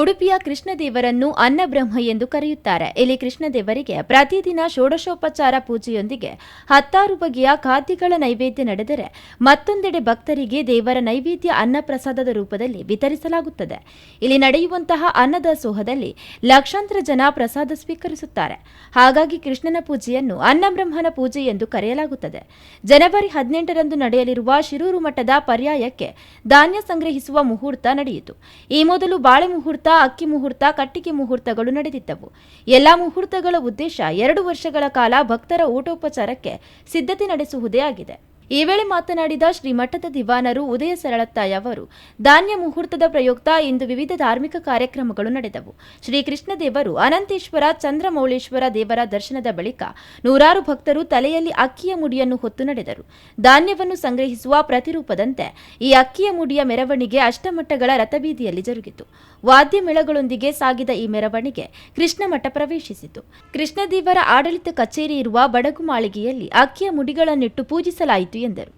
ಉಡುಪಿಯ ಕೃಷ್ಣದೇವರನ್ನು ಅನ್ನಬ್ರಹ್ಮ ಎಂದು ಕರೆಯುತ್ತಾರೆ. ಇಲ್ಲಿ ಕೃಷ್ಣದೇವರಿಗೆ ಪ್ರತಿದಿನ ಷೋಡಶೋಪಚಾರ ಪೂಜೆಯೊಂದಿಗೆ ಹತ್ತಾರು ಬಗೆಯ ಖಾದ್ಯಗಳ ನೈವೇದ್ಯ ನಡೆದರೆ ಮತ್ತೊಂದೆಡೆ ಭಕ್ತರಿಗೆ ದೇವರ ನೈವೇದ್ಯ ಅನ್ನಪ್ರಸಾದದ ರೂಪದಲ್ಲಿ ವಿತರಿಸಲಾಗುತ್ತದೆ. ಇಲ್ಲಿ ನಡೆಯುವಂತಹ ಅನ್ನದಾಸೋಹದಲ್ಲಿ ಲಕ್ಷಾಂತರ ಜನ ಪ್ರಸಾದ ಸ್ವೀಕರಿಸುತ್ತಾರೆ. ಹಾಗಾಗಿ ಕೃಷ್ಣನ ಪೂಜೆಯನ್ನು ಅನ್ನಬ್ರಹ್ಮನ ಪೂಜೆ ಎಂದು ಕರೆಯಲಾಗುತ್ತದೆ. ಜನವರಿ ಹದಿನೆಂಟರಂದು ನಡೆಯಲಿರುವ ಶಿರೂರು ಮಠದ ಪರ್ಯಾಯಕ್ಕೆ ಧಾನ್ಯ ಸಂಗ್ರಹಿಸುವ ಮುಹೂರ್ತ ನಡೆಯಿತು. ಈ ಮೊದಲು ಬಾಳೆ ಮುಹೂರ್ತ ಅಕ್ಕಿ ಮುಹೂರ್ತ, ಕಟ್ಟಿಗೆ ಮುಹೂರ್ತಗಳು ನಡೆದಿದ್ದವು. ಎಲ್ಲ ಮುಹೂರ್ತಗಳ ಉದ್ದೇಶ ಎರಡು ವರ್ಷಗಳ ಕಾಲ ಭಕ್ತರ ಊಟೋಪಚಾರಕ್ಕೆ ಸಿದ್ಧತೆ ನಡೆಸುವುದೇ ಆಗಿದೆ. ಈ ವೇಳೆ ಮಾತನಾಡಿದ ಶ್ರೀಮಠದ ದಿವಾನರು ಉದಯ ಸರಳತ್ತಾಯ ಅವರು, ಧಾನ್ಯ ಮುಹೂರ್ತದ ಪ್ರಯುಕ್ತ ಇಂದು ವಿವಿಧ ಧಾರ್ಮಿಕ ಕಾರ್ಯಕ್ರಮಗಳು ನಡೆದವು. ಶ್ರೀಕೃಷ್ಣ ದೇವರು ಅನಂತೇಶ್ವರ, ಚಂದ್ರಮೌಳೇಶ್ವರ ದೇವರ ದರ್ಶನದ ಬಳಿಕ ನೂರಾರು ಭಕ್ತರು ತಲೆಯಲ್ಲಿ ಅಕ್ಕಿಯ ಮುಡಿಯನ್ನು ಹೊತ್ತು ನಡೆದರು. ಧಾನ್ಯವನ್ನು ಸಂಗ್ರಹಿಸುವ ಪ್ರತಿರೂಪದಂತೆ ಈ ಅಕ್ಕಿಯ ಮುಡಿಯ ಮೆರವಣಿಗೆ ಅಷ್ಟಮಠಗಳ ರಥಬೀದಿಯಲ್ಲಿ ಜರುಗಿತು. ವಾದ್ಯ ಮೇಳಗಳೊಂದಿಗೆ ಸಾಗಿದ ಈ ಮೆರವಣಿಗೆ ಕೃಷ್ಣ ಮಠ ಪ್ರವೇಶಿಸಿತು. ಕೃಷ್ಣದೇವರ ಆಡಳಿತ ಕಚೇರಿ ಇರುವ ಬಡಗು ಮಾಳಿಗೆಯಲ್ಲಿ ಅಕ್ಕಿಯ ಮುಡಿಗಳನ್ನಿಟ್ಟು ಪೂಜಿಸಲಾಯಿತು ಎಂದರು.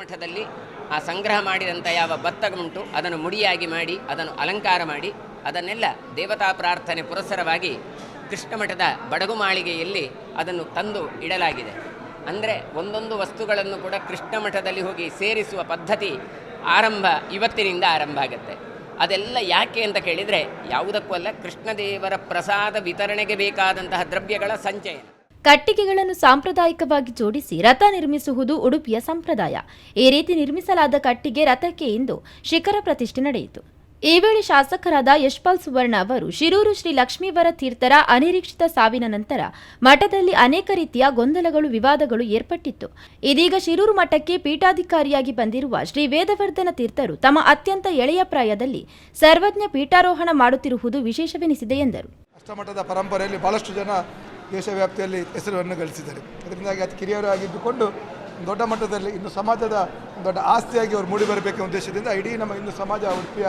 ಮಠದಲ್ಲಿ ಆ ಸಂಗ್ರಹ ಮಾಡಿದಂಥ ಯಾವ ಭತ್ತ ಉಂಟು ಅದನ್ನು ಮುಡಿಯಾಗಿ ಮಾಡಿ, ಅದನ್ನು ಅಲಂಕಾರ ಮಾಡಿ, ಅದನ್ನೆಲ್ಲ ದೇವತಾ ಪ್ರಾರ್ಥನೆ ಪುರಸ್ಸರವಾಗಿ ಕೃಷ್ಣ ಮಠದ ಬಡಗು ಮಾಳಿಗೆಯಲ್ಲಿ ಅದನ್ನು ತಂದು ಇಡಲಾಗಿದೆ. ಅಂದರೆ ಒಂದೊಂದು ವಸ್ತುಗಳನ್ನು ಕೂಡ ಕೃಷ್ಣ ಮಠದಲ್ಲಿ ಹೋಗಿ ಸೇರಿಸುವ ಪದ್ಧತಿ ಆರಂಭ, ಇವತ್ತಿನಿಂದ ಆರಂಭ ಆಗುತ್ತೆ. ಅದೆಲ್ಲ ಯಾಕೆ ಅಂತ ಕೇಳಿದರೆ, ಯಾವುದಕ್ಕೂ ಅಲ್ಲ, ಕೃಷ್ಣದೇವರ ಪ್ರಸಾದ ವಿತರಣೆಗೆ ಬೇಕಾದಂತಹ ದ್ರವ್ಯಗಳ ಸಂಚಯನ. ಕಟ್ಟಿಗೆಗಳನ್ನು ಸಾಂಪ್ರದಾಯಿಕವಾಗಿ ಜೋಡಿಸಿ ರಥ ನಿರ್ಮಿಸುವುದು ಉಡುಪಿಯ ಸಂಪ್ರದಾಯ. ಈ ರೀತಿ ನಿರ್ಮಿಸಲಾದ ಕಟ್ಟಿಗೆ ರಥಕ್ಕೆ ಇಂದು ಶಿಖರ ಪ್ರತಿಷ್ಠೆ ನಡೆಯಿತು. ಈ ವೇಳೆ ಶಾಸಕರಾದ ಯಶ್ಪಾಲ್ ಸುವರ್ಣ ಅವರು ಶಿರೂರು ಶ್ರೀ ಲಕ್ಷ್ಮೀವರ ತೀರ್ಥರ ಅನಿರೀಕ್ಷಿತ ಸಾವಿನ ನಂತರ ಮಠದಲ್ಲಿ ಅನೇಕ ರೀತಿಯ ಗೊಂದಲಗಳು, ವಿವಾದಗಳು ಏರ್ಪಟ್ಟಿತ್ತು. ಇದೀಗ ಶಿರೂರು ಮಠಕ್ಕೆ ಪೀಠಾಧಿಕಾರಿಯಾಗಿ ಬಂದಿರುವ ಶ್ರೀ ವೇದವರ್ಧನ ತೀರ್ಥರು ತಮ್ಮ ಅತ್ಯಂತ ಎಳೆಯ ಪ್ರಾಯದಲ್ಲಿ ಸರ್ವಜ್ಞ ಪೀಠಾರೋಹಣ ಮಾಡುತ್ತಿರುವುದು ವಿಶೇಷವೆನಿಸಿದೆ ಎಂದರು. ಅಷ್ಟಮಠದ ಪರಂಪರೆಯಲ್ಲಿ ಬಹಳಷ್ಟು ಜನ ದೇಶ ವ್ಯಾಪ್ತಿಯಲ್ಲಿ ಹೆಸರನ್ನು ಗಳಿಸಿದ್ದಾರೆ. ಅದರಿಂದಾಗಿ ಅತಿ ಕಿರಿಯರಾಗಿದ್ದುಕೊಂಡು ದೊಡ್ಡ ಮಟ್ಟದಲ್ಲಿ ಇನ್ನು ಸಮಾಜದ ದೊಡ್ಡ ಆಸ್ತಿಯಾಗಿ ಅವರು ಮೂಡಿ ಬರಬೇಕೆಂಬ ಉದ್ದೇಶದಿಂದ ಇಡೀ ನಮ್ಮ ಇನ್ನು ಸಮಾಜ ಉಡುಪಿಯ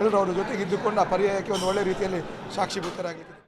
ಎಲ್ಲರೂ ಅವರ ಜೊತೆಗೆ ಇದ್ದುಕೊಂಡು ಆ ಪರ್ಯಾಯಕ್ಕೆ ಒಂದು ಒಳ್ಳೆಯ ರೀತಿಯಲ್ಲಿ ಸಾಕ್ಷೀಭೂತರಾಗಲಿಕ್ಕೆ